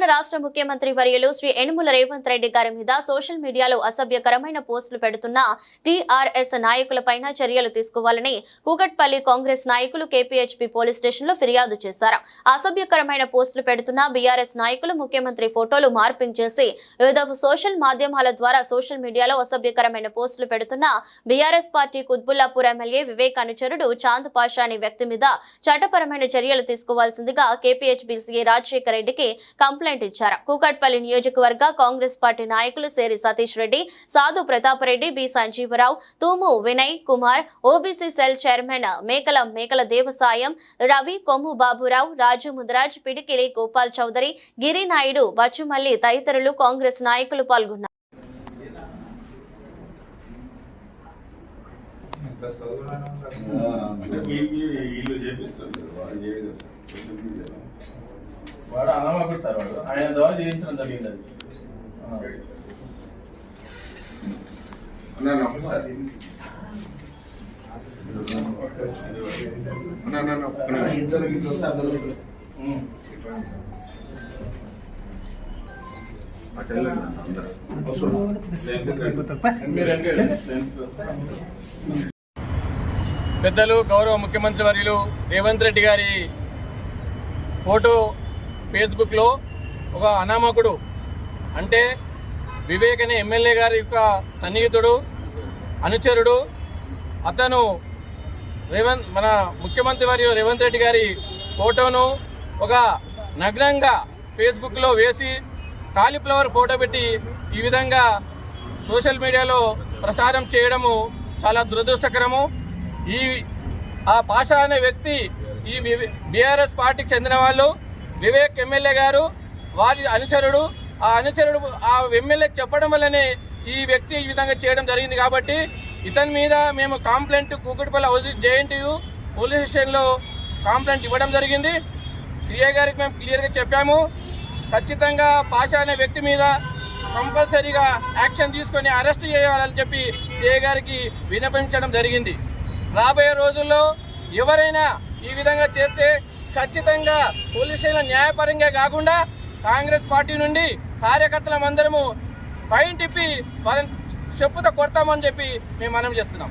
తెలంగాణ రాష్ట్ర ముఖ్యమంత్రి వర్యులు శ్రీ యనుమల రేవంత్ రెడ్డి గారి మీద సోషల్ మీడియాలో అసభ్యకరమైన పోస్టులు పెడుతున్న టీఆర్ఎస్ నాయకులపైన చర్యలు తీసుకోవాలని కూకట్పల్లి కాంగ్రెస్ నాయకులు కేపీహెచ్పీ పోలీస్ స్టేషన్లో ఫిర్యాదు చేశారు. అసభ్యకరమైన పోస్టులు పెడుతున్న బీఆర్ఎస్ నాయకులు ముఖ్యమంత్రి ఫోటోలు మార్పింగ్ చేసి వివిధ సోషల్ మాధ్యమాల ద్వారా సోషల్ మీడియాలో అసభ్యకరమైన పోస్టులు పెడుతున్న BRS party Qutbullapur MLA Vivek అనుచరుడు చాంద్ పాషా అనే వ్యక్తి మీద చట్టపరమైన చర్యలు తీసుకోవాల్సిందిగా కేపీహెచ్బీసీ రాజశేఖర రెడ్డికి కంప్లైంట్ ఇచ్చారు కూకట్పల్లి నియోజకవర్గ కాంగ్రెస్ పార్టీ నాయకులు సేరి Satish Reddy Sadhu Pratap Reddy B Sanjeevarao Thumu Vinay Kumar OBC cell chairman Mekala Mekala Devasayam Ravi కొమ్ము బాబురావు రాజు ముదరాజ్ పిడికిలి గోపాల్ చౌదరి గిరినాయుడు బచ్చుమల్లి తదితరులు కాంగ్రెస్ నాయకులు పాల్గొన్నారు వీళ్ళు చేపిస్తారు కదా, వాళ్ళు చేయదు కదా సార్. సోషల్ మీడియాలో. వాడు అనామకుడు సార్ వాడు. ఆయన ద్వారా చేయించడం జరిగింది అది. అన్నా. పెద్దలు గౌరవ ముఖ్యమంత్రి వర్యులు రేవంత్ రెడ్డి గారి ఫోటో ఫేస్బుక్లో ఒక అనామకుడు అంటే వివేక్ అనే ఎమ్మెల్యే గారి యొక్క సన్నిహితుడు అనుచరుడు అతను రేవంత్ మన ముఖ్యమంత్రి వారి రేవంత్ రెడ్డి గారి ఫోటోను ఒక నగ్నంగా ఫేస్బుక్లో వేసి కాలిఫ్లవర్ ఫోటో పెట్టి ఈ విధంగా సోషల్ మీడియాలో ప్రసారం చేయడము చాలా దురదృష్టకరము. ఈ ఆ పాషా అనే వ్యక్తి ఈ బీఆర్ఎస్ పార్టీకి చెందిన వాళ్ళు వివేక్ ఎమ్మెల్యే గారు వారి అనుచరుడు ఆ అనుచరుడు ఆ ఎమ్మెల్యే చెప్పడం వల్లనే ఈ వ్యక్తి ఈ విధంగా చేయడం జరిగింది కాబట్టి ఇతని మీద మేము complaint Kukatpally house JNTU police స్టేషన్లో కంప్లైంట్ ఇవ్వడం జరిగింది. సిఐ గారికి మేము క్లియర్గా చెప్పాము. ఖచ్చితంగా పాషా అనే వ్యక్తి మీద కంపల్సరీగా యాక్షన్ తీసుకొని అరెస్ట్ చేయాలని చెప్పి సిఐ గారికి విన్నపించడం జరిగింది. రాబోయే రోజుల్లో ఎవరైనా ఈ విధంగా చేస్తే ఖచ్చితంగా పోలీస్ స్టేషన్ న్యాయపరంగా కాకుండా కాంగ్రెస్ పార్టీ నుండి కార్యకర్తలమందరము పైన తిప్పి వాళ్ళని చెప్పుతో కొడతామని చెప్పి మేము మనం చేస్తున్నాం.